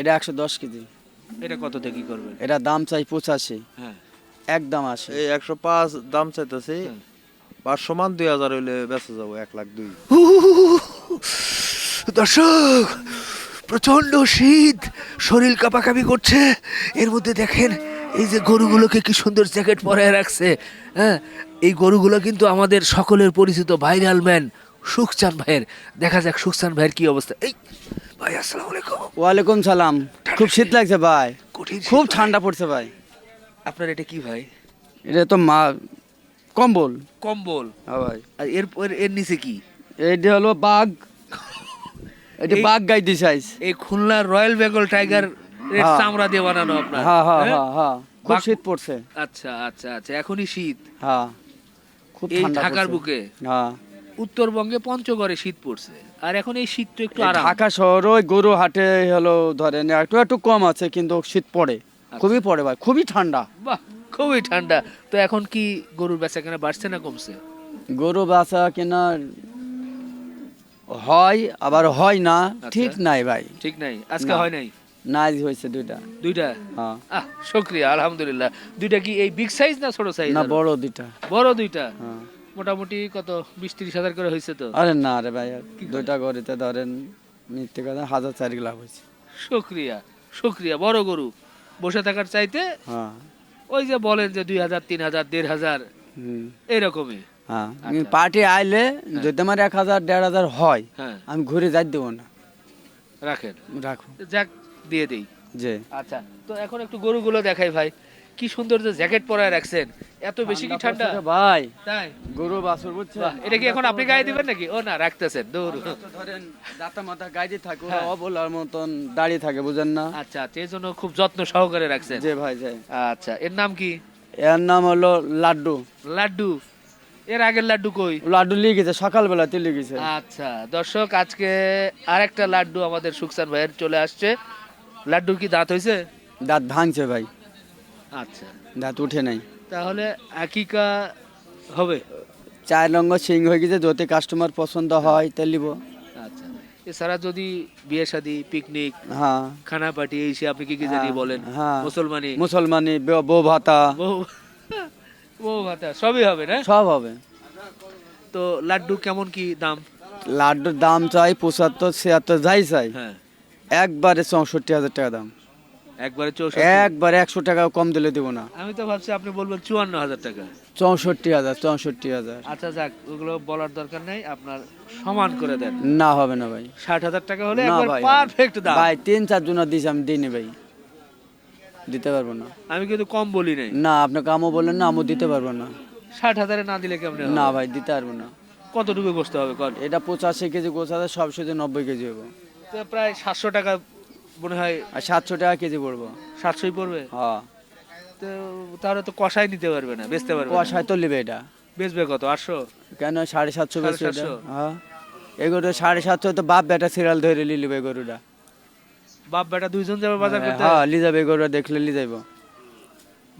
এটা একশো দশ কেজি। এটা কত থেকে কি করবেন? এটা দাম চাই পঁচাশি। হ্যাঁ। একদম আসে এই একশো পাঁচ দাম চাইতেছি। পাঁচশো মান দুই হাজার হইলে বেঁচে যাব এক লাখ দুই। দর্শক প্রচণ্ড শীত শরীর কাঁপাকাঁপি করছে। এর মধ্যে দেখেন এই যে গরুগুলোকে কি সুন্দর জ্যাকেট পরায় রাখছে। হ্যাঁ এই গরুগুলো কিন্তু আমাদের সকলের পরিচিত ভাইরাল ম্যান সুখচান ভাইয়ের। দেখা যাক সুখচান ভাইয়ের কি অবস্থা। এই ভাই আসসালামু আলাইকুম। ওয়ালাইকুম সালাম। খুব শীত লাগছে ভাই। কঠিন খুব। ঠান্ডা পড়ছে ভাই। আপনার এটা কি ভাই? এটা তো মা কম্বল। কম্বল। হ্যাঁ ভাই। আর এর এর- এর নিচে কি? এইটা হলো বাঘ। এটা এই- বাঘ গাইতে চাইছ। এই খুলনার রয়্যাল বেঙ্গল টাইগার এর হ্যাঁ। চামড়া দিয়ে বানানো আপনার। হ্যাঁ হ্যাঁ হ্যাঁ? হ্যাঁ হ্যাঁ। খুব বাঘ- শীত পড়ছে। আচ্ছা আচ্ছা আচ্ছা। এখনই শীত। হ্যাঁ। খুব এই ঠান্ডা ঢাকার পড়ছে। বুকে? হ্যাঁ। উত্তরবঙ্গে পঞ্চগড়ে শীত পড়ছে। আর এখন এই শীতটা একটু এই আরাম। ঢাকা শহর ওই গরু হাটে হলো ধরেন একটু একটু কম আছে কিন্তু শীত পড়ে। আচ্ছা। খুবই পড়ে ভাই খুবই ঠান্ডা। বাহ খুবই ঠান্ডা। তো এখন কি গরুর বেচা কেনা বাড়ছে না কমছে? গরু বাছা কেনা হয় আবার হয় না ঠিক নাই ভাই। ঠিক নাই? আজকে হয় নাই? নাই হয়েছে দুইটা। দুইটা? হ্যাঁ। আহ শুক্রিয়া আলহামদুলিল্লাহ। দুইটা কি এই বিগ সাইজ না ছোট সাইজ না বড় দুইটা। বড় দুইটা? হ্যাঁ। মোটামুটি কত? বিশ ত্রিশ হাজার করে হয়েছে তো? আরে না রে ভাই দুইটা গরুতে ধরেন মিথ্যে কথা হাজার চার লাভ হয়েছে শুক্রিয়া শুক্রিয়া বড় গরু। বসে থাকার চাইতে হ্যাঁ। ওই যে বলেন যে দুই হাজার তিন হাজার দেড় হাজার এরকমই। হ্যাঁ আচ্ছা। পার্টি আইলে যদি আমার এক হাজার দেড় হাজার হয় হ্যাঁ। আমি ঘুরে যাই দেবো না। রাখেন। রাখো। যাক দিয়ে দেই। যে আচ্ছা তো এখন একটু গরুগুলো দেখাই ভাই। কি সুন্দর যে জ্যাকেট পরায় রাখছেন। এত বেশি কি ঠান্ডা ভাই। তাই? গরু বাছুর বুঝছে বাহ, এটা কি এখন আপনি গায়ে দিবেন নাকি? ও না রাখতেছেন দূর ধরেন দাঁতা মাথা গাইডে থাকে ওরা। অবলার মতন দাঁড়িয়ে থাকে বুঝেন না? আচ্ছা আচ্ছা এই জন্য খুব যত্ন সহকারে রাখছেন। যে ভাই যে আচ্ছা এর নাম কি? এর নাম হলো লাড্ডু। লাড্ডু। এর আগের লাড্ডু কই? লাড্ডু লিখেছে সকালবেলাতে লিখেছে আচ্ছা দর্শক আজকে আরেকটা লাড্ডু আমাদের সুখসান ভাইয়ের চলে আসছে। লাড্ডুর কি দাঁত হয়েছে দাঁত ভাঙছে ভাই। আচ্ছা। দাঁত উঠে নাই। তাহলে আকিকা হবে? চার রঙ সিং হয়ে গেছে যদি কাস্টমার পছন্দ হয় তা লিব। আচ্ছা। এছাড়া যদি বিয়ে শাদি পিকনিক হ্যাঁ। খানা পার্টি এই সে আপনি কি কি জানি হ্যাঁ, বলেন? হ্যাঁ। মুসলমানি? মুসলমানি বউ ভাতা। বউ ভাতা সবই হবে না? সব হবে। তো লাড্ডু কেমন কি দাম? লাড্ডুর দাম চাই পঁচাত্তর ছিয়াত্তর যাই চাই। হ্যাঁ। একবারে চৌষট্টি হাজার টাকা দাম। একবারে চৌষট্টি। একবারে একশো টাকা কম দিলে দেবো না। আমি তো ভাবছি আপনি বলবেন চুয়ান্ন হাজার টাকা। চৌষট্টি হাজার চৌষট্টি হাজার। আচ্ছা যাক ওগুলো বলার দরকার নেই আপনার সমান করে দেন। না হবে না ভাই। ষাট হাজার টাকা হলে একবার পারফেক্ট দাম। ভাই তিন চার জন দিয়েছি আমি দিইনি ভাই। দিতে পারব না। আমি কিন্তু কম বলি নাই। না আপনি কামও বললেন না আমও দিতে পারব না। ষাট হাজারে না দিলে কেমন না ভাই দিতে পারব না। কতটুকু বসতে হবে এটা পঁচাশি কেজি গোছ আছে সব শুধু নব্বই কেজি হব। প্রায় সাতশো টাকা মনে হয় সাতশো টাকা কেজি পড়ব। সাতশোই পড়বে? হ্যাঁ। তো তাহলে তো কষাই নিতে পারবে না বেচতে পারবে। কুয়াশায় তো নেবে এটা। বেচবে কত আটশো? কেন সাড়ে সাতশো বেশি হ্যাঁ। এই গরুটা সাড়ে সাতশো তো বাপ বেটা সিরিয়াল ধরে লিবে গরুটা। বাপ বেটা দুইজন যাবে বাজার করতে? হ্যাঁ যাবে গরুটা দেখলে যাইব।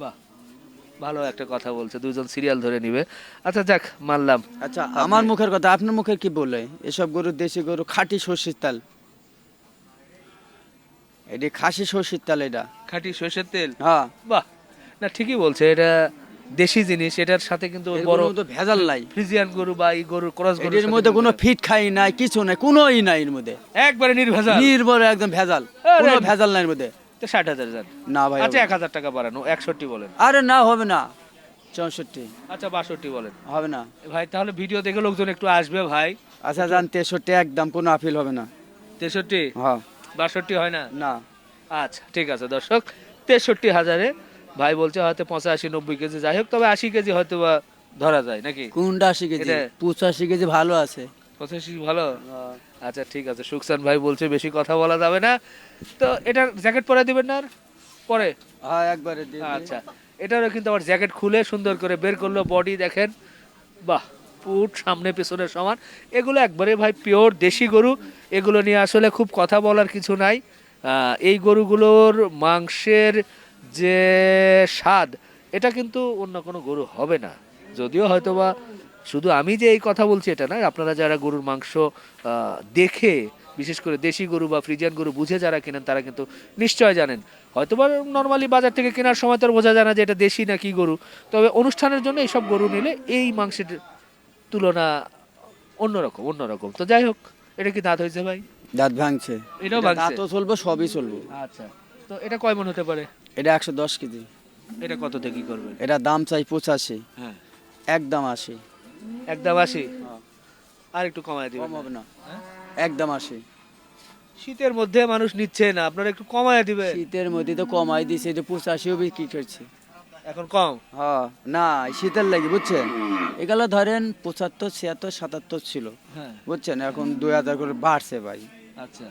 বাহ ভালো একটা কথা বলছে দুজন সিরিয়াল ধরে নিবে। আচ্ছা যাক মানলাম। আচ্ছা আমার মুখের কথা আপনার মুখের কি বলে? এসব গরু দেশি গরু খাঁটি সর্ষের তাল। এটি খাসি সর্ষের তেল এটা। খাঁটি সর্ষের তেল? হ্যাঁ। বাহ। না ঠিকই বলছে এটা দেশি জিনিস এটার সাথে কিন্তু বড় তো ভেজাল নাই। ফ্রিজিয়ান গরু বা এই গরুর ক্রস গরু এটির মধ্যে কোনো ফিট খাই নাই কিছু নাই কোনোই নাই এর মধ্যে। একবারে নির্ভেজাল? নির্ভর একদম ভেজাল। কোনো ভেজাল নাই এর মধ্যে। তো ষাট হাজার যান। না ভাই আচ্ছা এক হাজার টাকা বাড়ানো একষট্টি বলেন। আরে না হবে না। চৌষট্টি। আচ্ছা বাষট্টি বলেন। হবে না। ভাই তাহলে ভিডিও দেখে লোকজন একটু আসবে ভাই। আচ্ছা জান তেষট্টি একদম কোনো আপিল হবে না। তেষট্টি? হ্যাঁ। বাষট্টি হয় না? না। আচ্ছা ঠিক আছে দর্শক তেষট্টি হাজারে ভাই বলছে হয়তো পঁচাশি নব্বই কেজি যাই হোক তবে আশি কেজি হয়তো বা ধরা যায় নাকি? কোনটা আশি কেজি? এটা- পঁচাশি কেজি ভালো আছে। পঁচাশি ভালো? আচ্ছা ঠিক আছে সুকসান ভাই বলছে বেশি কথা বলা যাবে না। তো এটার জ্যাকেট পরে দিবেন না আর? পরে? হ্যাঁ একবারে দিয়ে দিই। আচ্ছা এটারও কিন্তু আবার জ্যাকেট খুলে সুন্দর করে বের করল বডি দেখেন। বাহ পুট সামনে, পেছনে সমান। এগুলো একবারে ভাই পিওর দেশি গরু। এগুলো নিয়ে আসলে খুব কথা বলার কিছু নাই। এই গরুগুলোর মাংসের যে স্বাদ, এটা কিন্তু অন্য কোনো গরু হবে না। যদিও হয়তোবা শুধু আমি যে এই কথা বলছি এটা না আপনারা যারা গরুর মাংস দেখে, বিশেষ করে দেশি গরু বা ফ্রিজিয়ান গরু বুঝে যারা কেনেন, তারা কিন্তু নিশ্চয় জানেন। হয়তো বা নর্মালি বাজার থেকে কেনার সময় তো বোঝা যায় না যে এটা দেশি না কি গরু। তবে অনুষ্ঠানের জন্য এইসব গরু নিলে এই মাংসের তুলনা অন্যরকম অন্যরকম। তো যাই হোক এটা কি দাঁত হয়েছে ভাই? দাঁত ভাঙছে। এটাও এটা ভাঙছে? দাঁতও চলবে সবই চলবে। আচ্ছা। তো এটা কয় মন হতে পারে? এটা একশো দশ কেজি। এটা কত থেকে কি করবেন? এটা দাম চাই পঁচাশি। হ্যাঁ। একদম আশি। একদম আশি? আর একটু কমায় দিবেন। কম হবে না। একদম আশি। শীতের মধ্যে মানুষ নিচ্ছে না আপনারা একটু কমায় দিবে শীতের মধ্যে তো কমাই দিছে এটা পঁচাশিও বিক্রি করছে। এখন কম হ্যাঁ না শীতের লাগে বুঝছেন? এগুলো ধরেন পঁচাত্তর ছিয়াত্তর সাতাত্তর ছিল হ্যাঁ। বুঝছেন? এখন দুই হাজার করে বাড়ছে ভাই। আচ্ছা।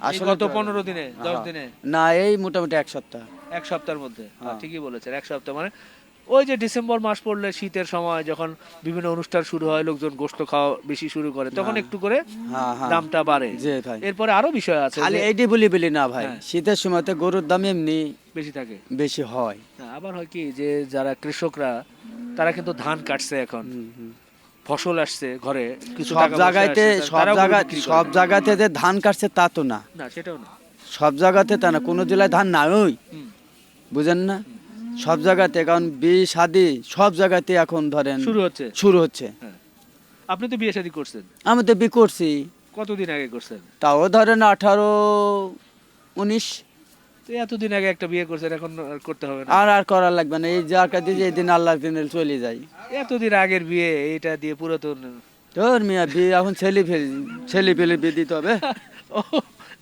আসলে গত পনেরো দিনে দশ হ্যাঁ। দিনে? না এই মোটামুটি এক সপ্তাহ। এক সপ্তাহের মধ্যে? হ্যাঁ, হ্যাঁ। ঠিকই বলেছেন এক সপ্তাহ। মানে ওই যে ডিসেম্বর মাস পড়লে শীতের সময় যখন বিভিন্ন অনুষ্ঠান শুরু হয় লোকজন গোস্ত খাওয়া বেশি শুরু করে তখন একটু করে হ্যাঁ হ্যাঁ। দামটা বাড়ে। এরপরে আরও বিষয় আছে খালি এইটি বলি বলি না ভাই। হ্যাঁ। শীতের সময় তো গরুর দাম এমনি বেশি থাকে। বেশি হয়। আবার হয় কি যে যারা কৃষকরা তারা কিন্তু ধান কাটছে এখন। ফসল আসছে ঘরে কিছু সব জায়গাতে সব জায়গা সব জায়গাতে যে ধান কাটছে তা তো না। না সেটাও না। সব জায়গাতে তা না কোনো জেলায় ধান নাই। ওই। বুঝেন না? সব জায়গাতে কারণ বিয়ে শাদি সব জায়গাতে এখন ধরেন শুরু হচ্ছে। শুরু হচ্ছে। আপনি তো বিয়ে শাদী করছেন। আমি তো বি করছি। কতদিন আগে করছেন? তাও ধরেন আঠারো উনিশ। এতদিন আগে একটা বিয়ে করছেন এখন আর করতে হবে না। আর আর করা লাগবে না এই যার কাছে যে দিন আল্লাহর দিনে চলে যাই। এতদিন আগের বিয়ে এইটা দিয়ে পুরাতন। তোর মিয়া বিয়ে এখন ছেলে ফেলে ছেলে পেলে বিয়ে দিতে হবে। ও,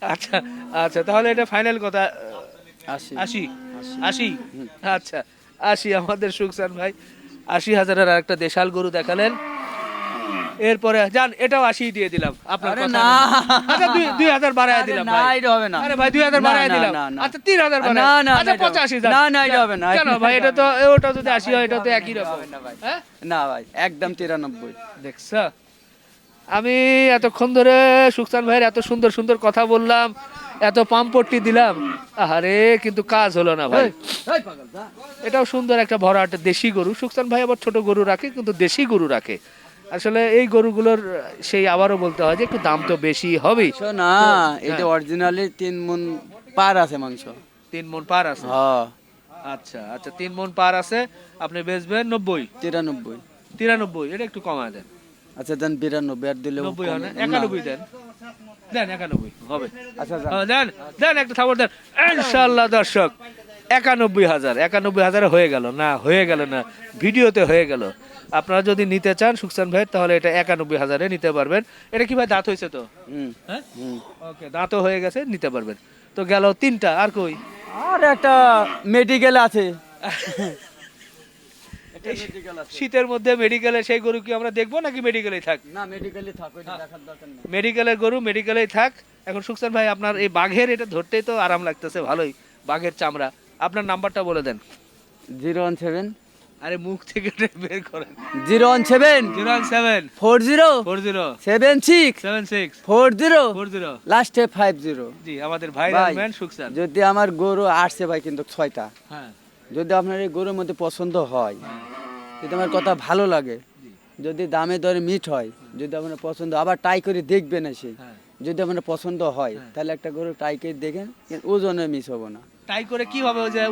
আচ্ছা আচ্ছা তাহলে এটা ফাইনাল কথা। আসি আশি? আশি। আচ্ছা আশি আমাদের সুখসান ভাই। আশি হাজারের আর একটা দেশাল গরু দেখালেন। এরপরে যান এটাও আশি দিয়ে দিলাম আপনার আরে না। আচ্ছা দুই দুই হাজার বাড়ায় দিলাম না, এটা হবে না। আরে ভাই দুই হাজার বাড়ায় দিলাম। আচ্ছা তিন হাজার না, বাড়ায়। না, আচ্ছা না, পঁচাশি না। না, এটা হবে না। কেন ভাই এটা তো ওটা যদি আশি হয় এটা তো একই রকম। হবে না ভাই। হ্যাঁ? না ভাই একদম তিরানব্বই। দেখছ? আমি এতক্ষণ ধরে সুখসান ভাইয়ের এত সুন্দর সুন্দর কথা বললাম এত পাম্পট্টি দিলাম। আরে কিন্তু কাজ হলো না ভাই। এটাও সুন্দর একটা ভরাট দেশি গরু। সুখসান ভাই আবার ছোট গরু রাখে কিন্তু দেশি গরু রাখে। আসলে এই গরুগুলোর সেই আবারও বলতে হয় যে একটু দাম তো বেশি হবেই। না এটা অরিজিনালি তিন মন পার আছে মাংস। তিন মন পার আছে? হ্যাঁ আচ্ছা আচ্ছা তিন মন পার আছে আপনি বেচবেন নব্বই? তিরানব্বই। তিরানব্বই এটা একটু কমায় দেন। আচ্ছা দেন বিরানব্বই আর দিলে নব্বই হয় না একানব্বই দেন। দেন একানব্বই হবে। আচ্ছা। হ্যাঁ, দেন দেন একটা থাপড় দেন। ইনশাল্লাহ দর্শক একানব্বই হাজার একানব্বই হাজারে হয়ে গেল। না হয়ে গেল না ভিডিওতে হয়ে গেল। আপনারা যদি নিতে চান সুকসান ভাই তাহলে এটা একানব্বই হাজারে নিতে পারবেন। এটা কি ভাই দাঁত হয়েছে তো? হ্যাঁ? ওকে দাঁতও হয়ে গেছে নিতে পারবেন। তো গেল তিনটা আর কই? আর একটা মেডিকেল আছে। শীতের মধ্যে মেডিকেলে সেই গরু কি আমরা দেখব নাকি মেডিকেলেই থাক? না মেডিকেলে থাক মেডিকেলের গরু মেডিকেলেই থাক। এখন সুকসান ভাই আপনার এই বাঘের এটা ধরতেই তো আরাম লাগতেছে ভালোই। বাঘের চামড়া। আপনার নাম্বারটা বলে দেন। জিরো ওয়ান সেভেন আরে মুখ থেকে বের করেন। Zero one seven. Zero one seven. Four zero. Four zero. Seven six. Seven six. Four zero. Four zero. লাস্টে ফাইভ জিরো। জি আমাদের ভাই ম্যান যদি আমার গরু আসছে ভাই কিন্তু ছয়টা। হ্যাঁ। যদি আপনার এই গরুর মধ্যে পছন্দ হয় যদি আমার কথা ভালো লাগে যদি দামে দরে মিট হয় যদি আপনার পছন্দ আবার টাই করে দেখবেন এসে। হ্যাঁ। যদি আপনার পছন্দ হয় তাহলে একটা গরু টাই করে দেখেন ওজনে মিস হব না। তাই করে কি হবে ওই যে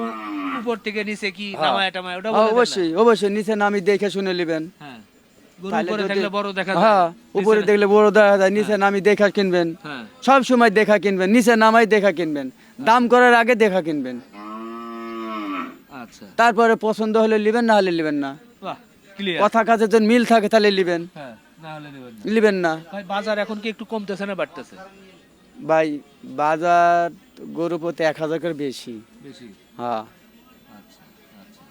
উপর থেকে নিচে কি হ্যাঁ। নামায় টামায় ওটা হ্যাঁ? অবশ্যই অবশ্যই নিচে নামি দেখে শুনে নেবেন। হ্যাঁ। উপরে থাকলে বড় দেখা যায়। হ্যাঁ উপরে দেখলে বড় দেখা যায় নিচে নামি দেখা কিনবেন। হ্যাঁ। সব সময় দেখা কিনবেন নিচে নামাই দেখা কিনবেন। দাম করার আগে দেখা কিনবেন। আচ্ছা। তারপরে পছন্দ হলে নেবেন না হলে নেবেন না। কথা কাজে যদি মিল থাকে তাহলে নেবেন। হ্যাঁ না নেবেন না। বাজার এখন কি একটু কমতেছে না বাড়তেছে? ভাই বাজার গরু প্রতি এক হাজার করে বেশি। বেশি? হ্যাঁ। আচ্ছা আচ্ছা।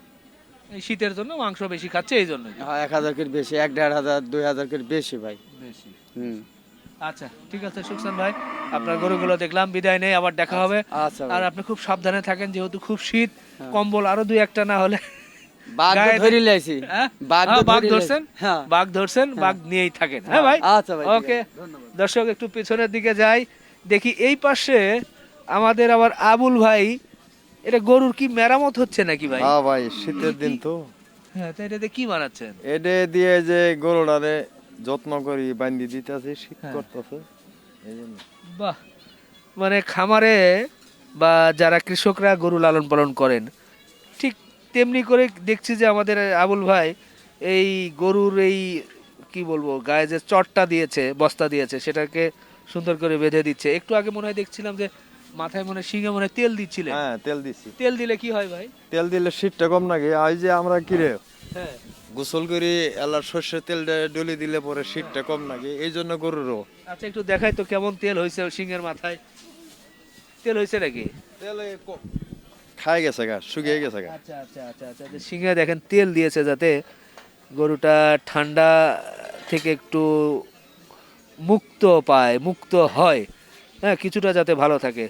এই শীতের জন্য মাংস বেশি খাচ্ছে এই জন্যই। হ্যাঁ এক হাজার করে বেশি এক দেড় হাজার দুই হাজার করে বেশি ভাই। বেশি। হুম। আচ্ছা ঠিক আছে সুকসান ভাই আপনার গরুগুলো দেখলাম বিদায় নেই আবার দেখা হবে। আচ্ছা আর আপনি খুব সাবধানে থাকেন যেহেতু খুব শীত কম্বল আরও দুই একটা না হলে হ্যাঁ? বাঘ হ্যাঁ, বাঘ ধরছেন? হ্যাঁ। বাঘ ধরছেন বাঘ নিয়েই থাকেন। হ্যাঁ ভাই? আচ্ছা ওকে। দর্শক একটু পিছনের দিকে যাই দেখি এই পাশে আমাদের আবার আবুল ভাই এটা গরুর কি মেরামত হচ্ছে নাকি ভাই? হ্যাঁ ভাই শীতের দিন তো। হ্যাঁ তো এটাতে কি বানাচ্ছেন? এডে দিয়ে যে গরুটারে যত্ন করি বান্ধি দিতেছে শীত হ্যাঁ। করতেছে বাহ! মানে খামারে বা যারা কৃষকরা গরু লালন পালন করেন ঠিক তেমনি করে দেখছি যে আমাদের আবুল ভাই এই গরুর এই কি বলব গায়ে যে চটটা দিয়েছে বস্তা দিয়েছে সেটাকে সুন্দর করে বেঁধে দিচ্ছে। একটু আগে মনে হয় দেখছিলাম যে মাথায় মনে শিঙে মনে তেল দিচ্ছিলেন? হ্যাঁ তেল দিছি তেল দিলে কি হয় ভাই? তেল দিলে শীতটা কম নাকি? আজ যে আমরা কিরে হ্যাঁ। গোসল করি এলার সর্ষের তেলটা ডলি দিলে পরে শীতটা কম নাকি? এই জন্য গরুরও আচ্ছা একটু দেখাই তো কেমন তেল হয়েছে শিঙের মাথায়। তেল হয়েছে নাকি? তেল খাই গেছে গা শুকিয়ে গেছে গা। আচ্ছা আচ্ছা আচ্ছা আচ্ছা যে শিঙে দেখেন তেল দিয়েছে যাতে গরুটা ঠান্ডা থেকে একটু মুক্ত পায় মুক্ত হয়। হ্যাঁ কিছুটা যাতে ভালো থাকে।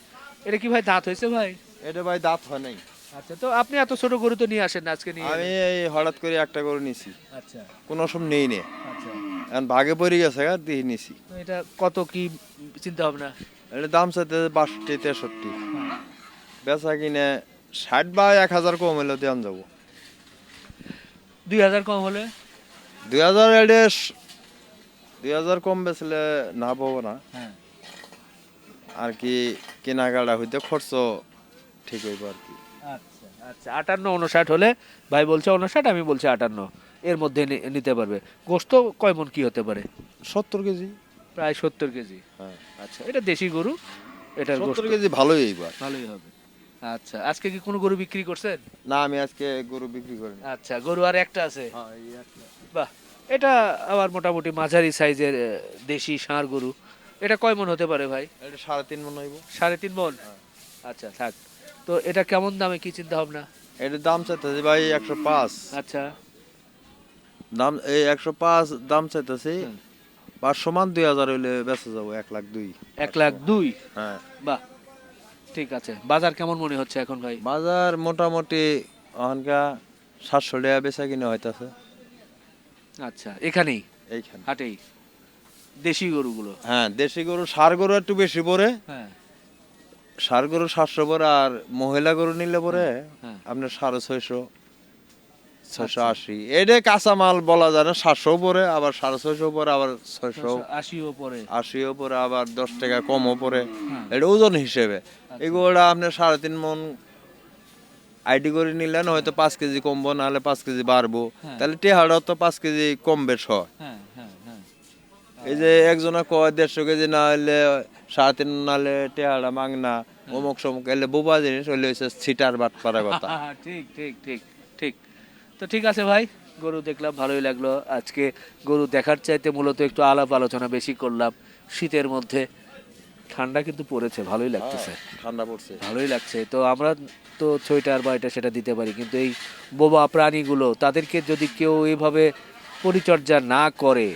এটা কি ভাই দাঁত হয়েছে ভাই? এটা ভাই দাঁত হয় নাই। আচ্ছা তো আপনি এত ছোট গরু তো নিয়ে আসেন না আজকে নিয়ে আমি এই হঠাৎ করে একটা গরু নিছি। আচ্ছা। কোনো সব নেই নে। আচ্ছা। এখন ভাগে পড়ে গেছে গা দিয়ে নিছি। তো এটা কত কি চিন্তা ভাবনা? এটা দাম চাইতে বাষট্টি তেষট্টি। বেচা কিনে ষাট বা এক হাজার কম হলে দেওয়ান যাব। দুই হাজার কম হলে? দুই হাজার এটা দুই হাজার কম বেচলে না পাবো না। হ্যাঁ। আর কি কেনাকাটা হইতে খরচ ঠিক হইব আর কি। আচ্ছা আচ্ছা আটান্ন উনষাট হলে ভাই বলছে উনষাট আমি বলছি আটান্ন। এর মধ্যে নিতে পারবে। গোস্ত কয় মন কি হতে পারে? সত্তর কেজি। প্রায় সত্তর কেজি। হ্যাঁ। আচ্ছা এটা দেশি গরু এটার গোস্ত। সত্তর কেজি ভালোই এইবার। ভালোই হবে। আচ্ছা আজকে কি কোনো গরু বিক্রি করছেন? না আমি আজকে গরু বিক্রি করি না আচ্ছা গরু আর একটা আছে? বাহ এটা আবার মোটামুটি মাঝারি সাইজের দেশি ষাঁড় গরু। এটা কয় মন হতে পারে ভাই? এটা সাড়ে তিন মন হইব। সাড়ে তিন মন? আচ্ছা থাক। তো এটা কেমন দামে কি চিন্তা ভাবনা? এটার দাম চাইতেছি ভাই একশো পাঁচ। আচ্ছা। দাম এই একশো পাঁচ দাম চাইতেছে। পাঁচ সমান দুই হাজার হইলে বেঁচে যাব এক লাখ দুই। এক লাখ দুই? হ্যাঁ। বাহ ঠিক আছে। বাজার কেমন মনে হচ্ছে এখন ভাই? বাজার মোটামুটি অহনকা সাতশো টাকা বেচা কিনে হইতাছে। আচ্ছা এখানেই? এইখানে। হাটেই? দেশি গরুগুলো? হ্যাঁ দেশি গরু সার গরু একটু বেশি পড়ে। হ্যাঁ। সার গরু সাতশো পরে আর মহিলা গরু নিলে পরে হ্যাঁ। আপনার সাড়ে ছয়শো ছয়শো আশি। এটা কাঁচা মাল বলা যায় না সাতশো পরে আবার সাড়ে ছয়শো পরে আবার ছয়শো আশিও পরে আশিও পরে আবার দশ টাকা কমও পরে হ্যাঁ। এটা ওজন হিসেবে। এগুলো আপনার সাড়ে তিন মন আইডি করে নিলেন হয়তো পাঁচ কেজি কমবো নাহলে পাঁচ কেজি বাড়বো। হ্যাঁ। তাহলে টেহাড়াও তো পাঁচ কেজি কম বেশ হয় হ্যাঁ হ্যাঁ হ্যাঁ। এই যে একজনা কয় দেড়শো কেজি না হলে সাড়ে তিন নাহলে টেহাড়া মাংনা অমুক সমুক এলে বোবা জিনিস হইলে হচ্ছে ছিটার বাট পারা কথা। ঠিক ঠিক ঠিক ঠিক। তো ঠিক আছে ভাই গরু দেখলাম ভালোই লাগল। আজকে গরু দেখার চাইতে মূলত একটু আলাপ আলোচনা বেশি করলাম শীতের মধ্যে। ঠান্ডা কিন্তু পড়েছে ভালোই লাগতেছে। ঠান্ডা পড়ছে। ভালোই লাগছে। তো আমরা তো সোয়েটার বা এটা সেটা দিতে পারি কিন্তু এই বোবা প্রাণীগুলো তাদেরকে যদি কেউ এইভাবে পরিচর্যা না করে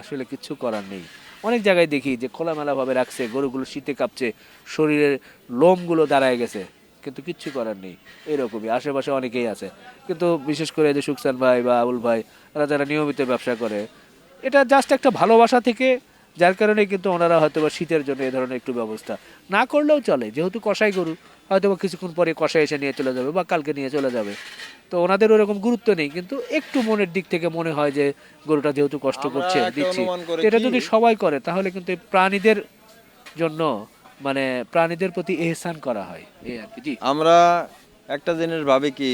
আসলে কিছু করার নেই। অনেক জায়গায় দেখি যে খোলামেলাভাবে রাখছে, গরুগুলো শীতে কাঁপছে, শরীরের লোমগুলো দাঁড়ায় গেছে, কিন্তু কিচ্ছু করার নেই। এরকমই, আশেপাশে অনেকেই আছে। কিন্তু বিশেষ করে যে সুকসান ভাই বা আবুল ভাই, এরা যারা নিয়মিত ব্যবসা করে, এটা জাস্ট একটা ভালোবাসা থেকে যার কারণে কিন্তু ওনারা হয়তো বা শীতের জন্য এ ধরনের একটু ব্যবস্থা না করলেও চলে। যেহেতু কষাই গরু হয়তো বা কিছুক্ষণ পরে কষাই এসে নিয়ে চলে যাবে বা কালকে নিয়ে চলে যাবে। তো ওনাদের ওরকম গুরুত্ব নেই কিন্তু একটু মনের দিক থেকে মনে হয় যে গরুটা যেহেতু কষ্ট করছে দিচ্ছি। এটা যদি সবাই করে তাহলে কিন্তু প্রাণীদের জন্য মানে প্রাণীদের প্রতি এহসান করা হয়। এই আর কি আমরা একটা জিনিস ভাবি কি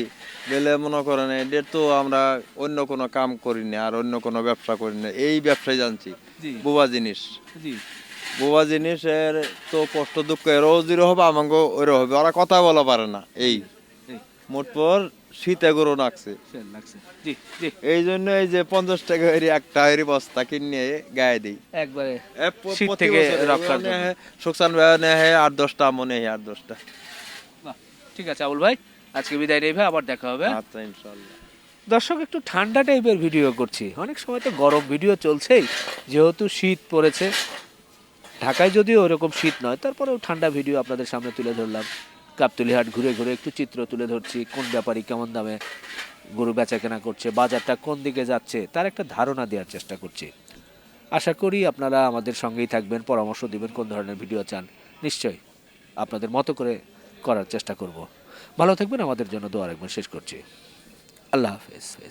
গেলে মনে করেন এদের তো আমরা অন্য কোনো কাম করি না আর অন্য কোনো ব্যবসা করি না এই ব্যবসায় জানছি। বোবা জিনিস। বোবা জিনিসের তো কষ্ট দুঃখ এরও জিরো হবে আমাকে ওরও হবে ওরা কথা বলা পারে না এই। মোট পর শীতে গরু নাকছে। এই জন্য এই যে পঞ্চাশ টাকা হরি একটা হরি বস্তা কিনে গায়ে দিই। একবারে শীত থেকে। হে, সুকসান ভাই নেহে আট দশটা মনে হয় আট দশটা। ঠিক আছে আবুল ভাই। আজকে বিদায় নেই ভাই আবার দেখা হবে। আচ্ছা ইনশাল্লাহ। দর্শক একটু ঠান্ডা টাইপের ভিডিও করছি। অনেক সময় তো গরম ভিডিও চলছেই যেহেতু শীত পড়েছে। ঢাকায় যদিও ওরকম শীত নয় তারপরেও ঠান্ডা ভিডিও আপনাদের সামনে তুলে ধরলাম। গাবতলি হাট ঘুরে ঘুরে একটু চিত্র তুলে ধরছি কোন ব্যাপারী কেমন দামে গরু বেচা কেনা করছে বাজারটা কোন দিকে যাচ্ছে তার একটা ধারণা দেওয়ার চেষ্টা করছি। আশা করি আপনারা আমাদের সঙ্গেই থাকবেন পরামর্শ দিবেন কোন ধরনের ভিডিও চান। নিশ্চয়ই আপনাদের মতো করে করার চেষ্টা করব। ভালো থাকবেন আমাদের জন্য দোয়া রাখবেন। শেষ করছি। আল্লাহ হাফেজ।